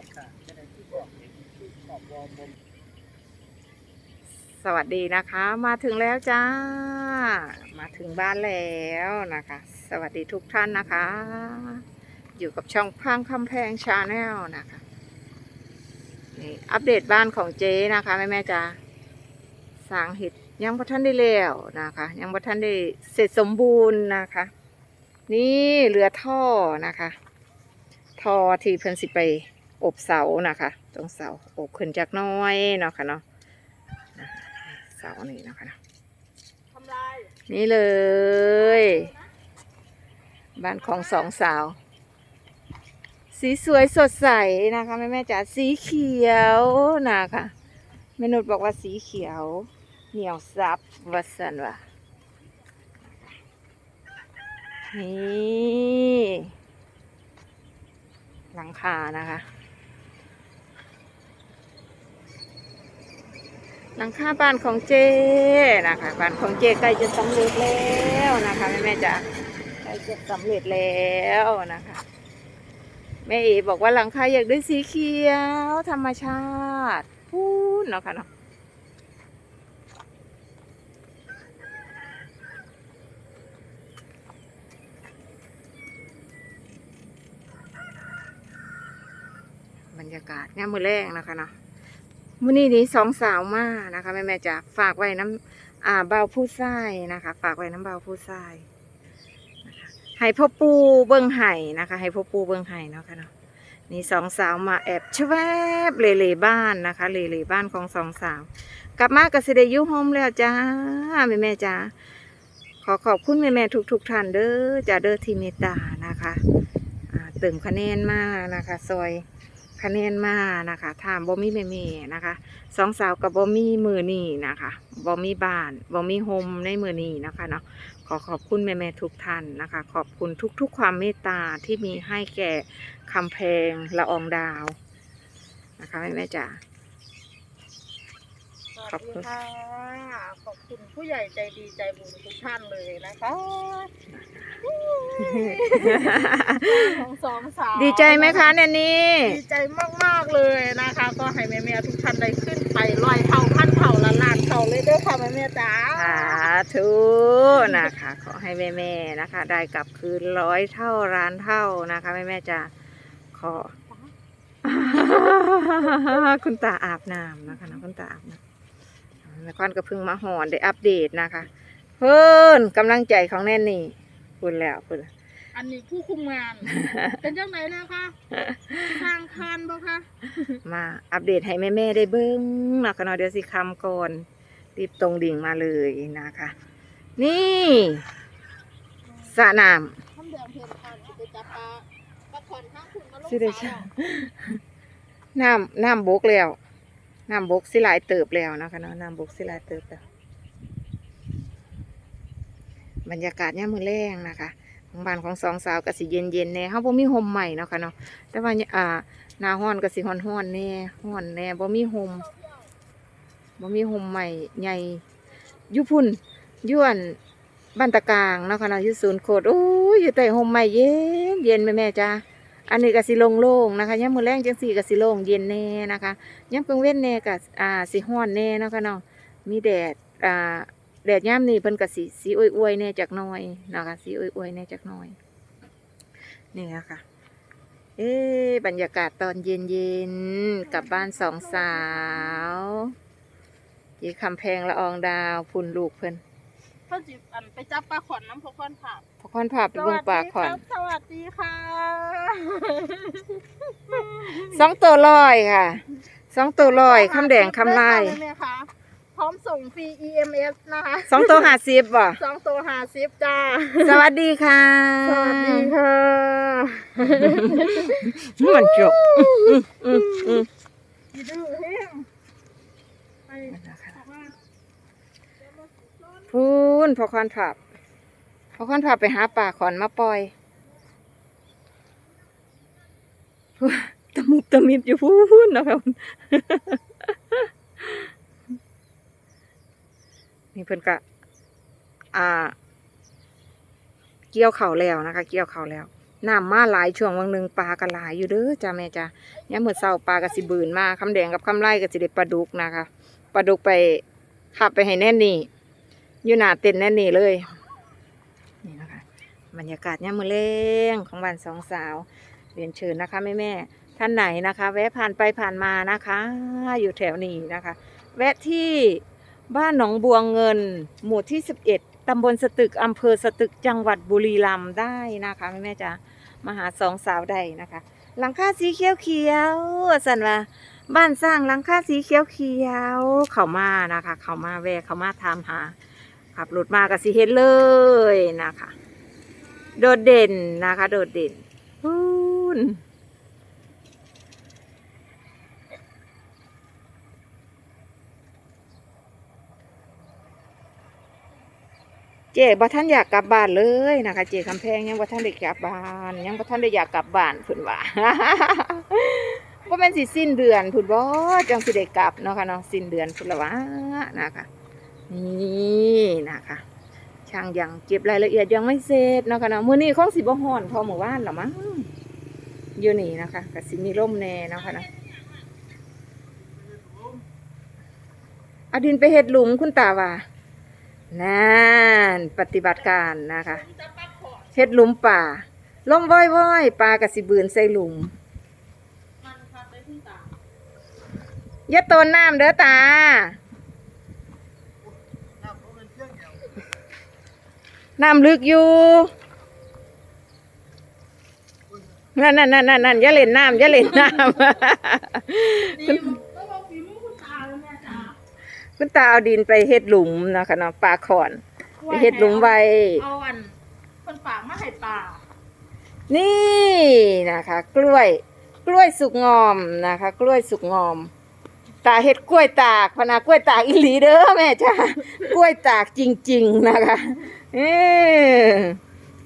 อบค่ะจะได้ที่บอกเห็นที่ขอบวอลบนสวัสดีนะคะ มาถึงแล้วจ้า มาถึงบ้านแล้วนะคะ สวัสดีทุกท่านนะคะ อยู่กับช่องพังคำแพงชาแนลนะคะนี่อัปเดตบ้านของเจ๊นะคะแม่แม่จ้าสร้างเห็ดยังพระท่านได้แล้วนะคะ ยังพระท่านได้เสร็จสมบูรณ์นะคะ นี่เหลือท่อนะคะ ท่อที่เพิ่นสิไป อบเสานะคะ ตรงเสาอบขึ้นจากน้อยเนาะค่ะเนาะเสานี่นะคะนะทำลายนี่เลย บ้านของสองสาว สีสวยสดใสนะคะแม่แม่จ๋าสีเขียวนะคะแม่นุชบอกว่าสีเขียว เหนียวซับวัสันวะนี่ หลังคานะคะ หลังคาบ้านของเจนะคะ บ้านของเจใกล้จะสำเร็จแล้วนะคะแม่แม่จ๋าใกล้จะสำเร็จแล้วนะคะแม่เอบอกว่าหลังคาอยากได้สีเขียวธรรมชาติพูดเนาะค่ะเนาะบรรยากาศเนี่ยมมือแรงนะคะเนาะ มื่อนี้นี้สองสาวมานะคะแม่แม่จ๋าฝากไว้น้ำอ่าเบาผู้ชายนะคะ ฝากไว้น้ำเบาผู้ชายให้พ่อปูเบิ้งไห้นะคะ ให้พ่อปูเบิ้งไห้เนาะค่ะเนาะนี่สองสาวมาแอบชแวบเลเลบ้านนะคะเลเลบ้านของสองสาว กลับมากสิเดยุโฮมแล้วจ้าแม่แม่จ๋าขอขอบคุณแม่แม่ทุกทุกๆท่านเด้อจ้าเด้อทีเมตานะคะเติมคะแนนมากนะคะ ซอย คะแนนมานะคะถามบ่มีแม่เมนะคะสองสาวกับบ่มีมือนี่นะคะบ่มีบ้านบ่มีโฮมในมือนี่นะคะเนาะขอขอบคุณแม่ๆทุกท่านนะคะ ขอบคุณทุกๆความเมตตาที่มีให้แก่คำแพงละอองดาวนะคะแม่ๆจ๋าขอบคุณค่ะขอบคุณผู้ใหญ่ใจดีใจบุญทุกท่านเลยนะคะ ของสองสาวดีใจไหมคะแนนนี่ดีใจมากๆเลยนะคะ ก็ให้แม่ๆทุกท่านได้ขึ้นไปร้อยเท่าพันเท่าละล้านเท่าเลยเด้อค่ะแม่ๆจ๋าสาธุนะคะ ขอให้แม่ๆนะคะ ได้กลับคืนร้อยเท่าร้านเท่านะคะแม่ๆจ๋าขอ คุณตาอาบน้ำนะคะนะคุณตาอาบน้ำแม่ควันก็เพิ่งมาหอนได้อัปเดตนะคะ เพิ่นกำลังใจของแน่นนี่ พูดแล้วพูดแล้วอันนี้ผู้คุมงาน เป็นจังไหนนะคะทางคานบ่คะมาอัปเดตให้แม่ๆได้เบิ้งนะคะเนาะเดี๋ยวสิคำก่อนรีบตรงดิ่งมาเลยนะคะ นี่สระน้ท่านแดงเพียนทานสิไปจับปลาปลาขอนข้างคุณมาลงำสิได้สาใช่วน้ำน้ำบกแล้วน้ำบกสิหลายเติบแล้วนะคะเนาะน้ำบกสิหลายเติบแล้ว บรรยากาศเนี่ยมือแรงนะคะของบ้านของสองสาวก็สิเย็นเย็นๆแน่เขาบ่มีห่มใหม่เนาะค่ะเนาะแต่ว่าอ่าหนาห้อนก็สิฮ้อนฮ้อนแน่ฮ้อนแน่บ่มีห่มบ่มีห่มใหม่ใหญ่ยุพุ่นอยวนบ้านตะกางเนาะค่ะเนาะยู่ศูนย์โคดโอ้ยอยู่ใต้ห่มใหม่เย็นเย็นแม่แม่จ้าอันนี้ก็สิโล่งๆนะคะย่ามมือแรงจังสี่ก็สิโล่งเย็นแน่นะคะย่ามกลางเว้นแน่ก็อ่าสิฮ้อนแน่เนาะค่ะเนาะมีแดดอ่า แดดย่ามนี่เพิ่นก็สิสีอวยๆแน่จักหน่อยนะคะสีอวยๆแน่จักหน่อยนี่นะคะเอ๊ะบรรยากาศตอนเย็นๆกลับบ้านสองสาวยีคำแพงละอองดาวพุ่นลูกเพิ่นเพื่อจิอันไปจับปลาขอนน้ำพกขอนผับพอคอนพาไปเบิ่งปลาขอนสวัสดีค่ะสองตัวลอยค่ะสองตัวลอยคำแดงคำลายได้ค่ะแม่คะพร้อมส่งฟรี EMS นะคะสองตัวห้าสิบบ่สองตัวหาซิปจ้า สวัสดีค่ะสวัสดีค่ะ มันจบอืมอืมดีดื้อแห้งไปพูนพอคอนผับพอคอนผับไปหาป่าขอนมาปล่อยพูนตะมุบตะมิบอยู่พูนนะครับ นี่เพิ่อนกะอ่า เกี่ยวเข่าแล้วนะคะ เกี่ยวเข่าแล้วน้ำมาหลายช่วงวันหนึ่งปลาก็หลายอยู่เด้อจ้าแม่จ้าเนี้ยามมื้อเช้าปลาก็สิบืนมาคำแดงกับคำไล่ก็สิได้ปลาดุกนะคะปลาดุกไปขับไปให้แน่นนี่อยู่หนาเต็นแน่นนี่เลยนี่นะคะบรรยากาศยามมื้อแลงของบ้านสองสาวเรียนเชิญนะคะแม่แม่ท่านไหนนะคะ แวะผ่านไปผ่านมานะคะ อยู่แถวนี้นะคะ แวะที่ บ้านหนองบัวเงิน หมู่ที่ 11 ตำบลสตึก อำเภอสตึก จังหวัดบุรีรัมย์ได้นะคะแม่ๆจ๋ามาหาสองสาวได้นะคะ หลังคาสีเขียวเขียวๆสันว่าบ้านสร้างหลังคาสีเขียวเขียวๆเขามานะคะ เขามาแวะเขามาทำหาขับรถมากับสีเห็นเลยนะคะ โดดเด่นนะคะ โดดเด่นฮู้น จ๊บ่ท่านอยากกลับบ้านเลยนะคะเจ๊คำแพงยังบ่ท่านได้กลับบ้านยังบ่ท่านได้อยากกลับบ้านพุ่นว่าว่าแม่นสิสิ้นเดือนพุ่นบ่จังสิได้กลับเนาะค่ะเนาะสิ้นเดือนพุ่นละวะนะคะนี่นะคะ ช่างยังเก็บรายละเอียดยังไม่เสร็จเนาะค่ะเนาะมื้อนี้คงสิบ่ฮ้อนพอเมื่อวานหรอมั้งอยู่นี่นะคะก็สิมีลมแน่เนาะค่ะเนาะอดินไปเฮ็ดหลุมคุณตาว่า นั่นปฏิบัติการนะคะเฮ็ดหลุมป่าลมว้อยๆปลากระสิบืนใส่หลุมมัดตาอย่าโตนน้ำเด้อตาน้ำลึกอยู่นั่นนั่นนั่นนั่นอย่าเล่นน้ำอย่าเล่นน้ดี คุณตาเอาดินไปเฮ็ดหลุมนะคะเนาะปลาขอนไปเฮ็ดหลุมไว้ เอาอันคนฝากมาให้ป่านี่นะคะ กล้วย กล้วยสุกงอมนะคะ กล้วยสุกงอม ตาเฮ็ดกล้วยตากพนากล้วยตากอีหลีเด้อแม่จ้ากล้วยตากจริง ๆนะคะเออ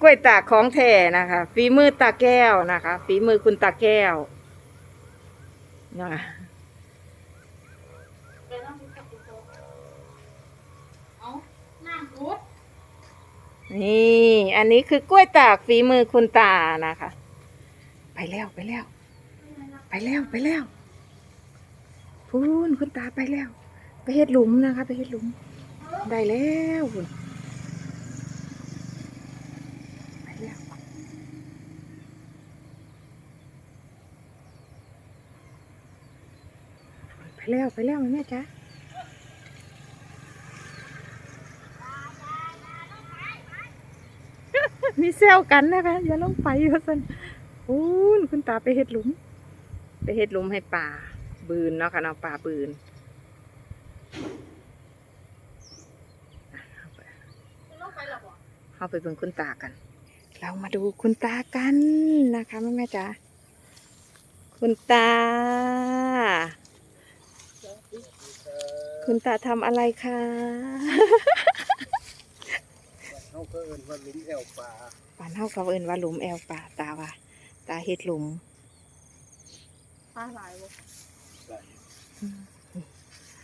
กล้วยตากของแท้นะคะฝีมือตาแก้วนะคะฝีมือคุณตาแก้วนะคะไป นี่ อันนี้คือกล้วยตากฝีมือคุณตานะคะ ไปแล้วไปแล้ว ไปแล้วไปแล้วพูนคุณตาไปแล้ว ไปเฮ็ดหลุมนะคะ ไปเฮ็ดหลุม ได้แล้วพุ่นไปแล้วไปแล้วไปแล้วแม่จ๊ะ มีเซลกันนะคะ อย่าลงไปว่าสันพูนคุณตาไปเฮ็ดหลุม ไปเฮ็ดหลุมให้ป่า บืนเนาะค่ะเนาะป่าบืนคุณต้องไปหรอบ่เข้าไปเบิ่งคุณตากัน เรามาดูคุณตากันนะคะแม่แม่จ๋าคุณตา คุณตาทำอะไรคะ ก็เอินว่าหลุมแอวปลาป่านเฮาเขาเอิ้นว่าหลุมแอลป่าตาว่า ตาเฮ็ดหลุมปลาหลายบ่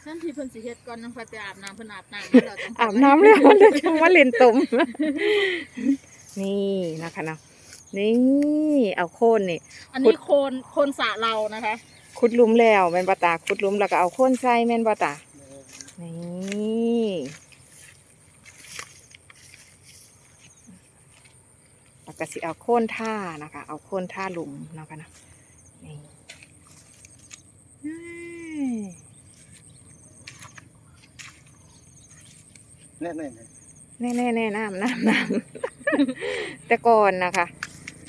นั่นที่เพิ่นสิเฮ็ดก่อนนำไปไปอาบน้ำเพิ่นอาบน้ำแล้วจังอาบน้ำแล้วเลยจังว่าเล่นตม นี่นะคะเนาะนี่เอาโคนนี่ อันนี้โคนโคนสระเรานะคะ ขุดหลุมแล้วแม่นบ่ตาขุดหลุมแล้วก็เอาโคนใส่แม่นบ่ตา นี่ แล้วก็สิเอาโค่นท่านะคะ เอาโค่นท่าหลุมเนาะคะนะนี่อืมแน่ๆแน่แน่แน่น้ำน้ำน้ำแต่ก่อนนะคะ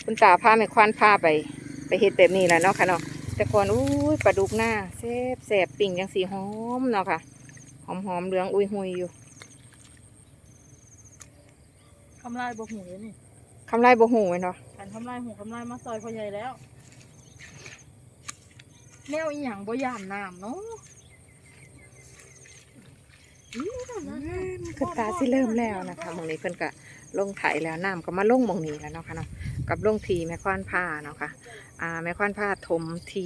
คุณตาพาแม่ควานพาไป ไปเฮ็ดแบบนี้แหละเนาะค่ะเนาะแต่ก่อนอุ้ยปลาดุกหน้าแซ่บแซ่บปิ่งจังสีหอมเนาะค่ะ หอมหอมๆเหลืองอุ้ยหุยอยู่ทำลายบ่หูเลยนี่คำไรบ่หูไว้เนาะการทำลายหูทำลายมาซอยพ่อใหญ่แล้วแนวอีหยังบ่ย่านน้ำเนาะอีนั่นน่ะคือตาสิเริ่มแล้วนะคะหมองนี้เพิ่นก็ลงไถแล้วน้ำก็มาลงหมองนี้แล้วเนาะค่ะเนาะกับลงทีแม่ควานผ้าเนาะค่ะอ่าแม่ควานผ้าถมที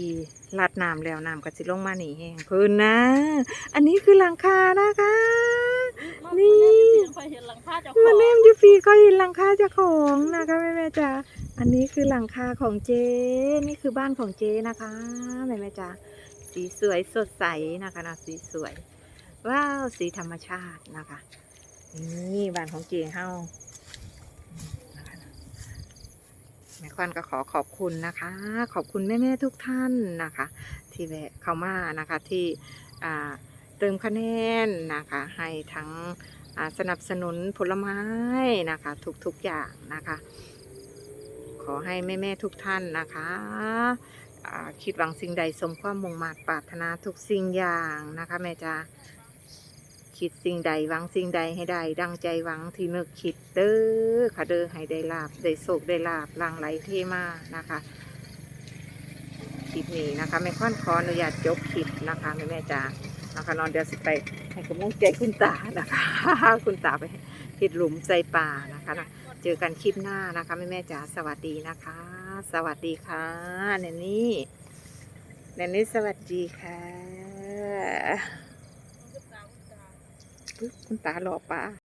ลาดน้ำแล้วน้ำก็สิลงมานี่แห้งเพิ่นนะ อันนี้คือหลังคานะคะ นี่ ค่อยเห็นหลังคาเจ้าขมาองเนมยูฟีก็เห็นหลังคาเจ้าของนะคะแม่แม่จ๋าอันนี้คือหลังคาของเจนี่คือบ้านของเจนะคะแม่แม่จ๋าสีสวยสดใสนะคะนะสีสวยว้าวสีธรรมชาตินะคะนี่บ้านของเจเฮานะคะแม่ควันก็ขอขอบคุณนะคะ ขอบคุณแม่ๆทุกท่านนะคะ ที่แวะเข้ามานะคะที่อ่าเติมคะแนนนะคะ ให้ทั้ง สนับสนุนผลไม้นะคะ ทุกๆอย่างนะคะ ขอให้แม่ๆทุกท่านนะคะคิดหวังสิ่งใดสมความมุ่งมา่ปรารถนาทุกสิ่งอย่างนะคะแม่จ๋าคิดสิ่งใดหวังสิ่งใดให้ได้ ดังใจหวังที่นึกคิดเด้อค่ะเด้อให้ได้ลาบได้โศกได้ลาบหลังไหลเทมานะคะคลิปนี้นะคะแม่ค่อนขออนุญาตจบคลิปนะคะแม่แม่จ๋า นะคะนอนเดี๋ยวสิไปให้กำลังใจคุณตานะคะ คุณตาไปหดหลุมใจป่านะคะนะเจอกันคลิปหน้านะคะแม่แม่จ๋าสวัสดีนะคะ สวัสดีค่ะเนนนี่เนนนี่สวัสดีค่ะคุณตาหล่อป้า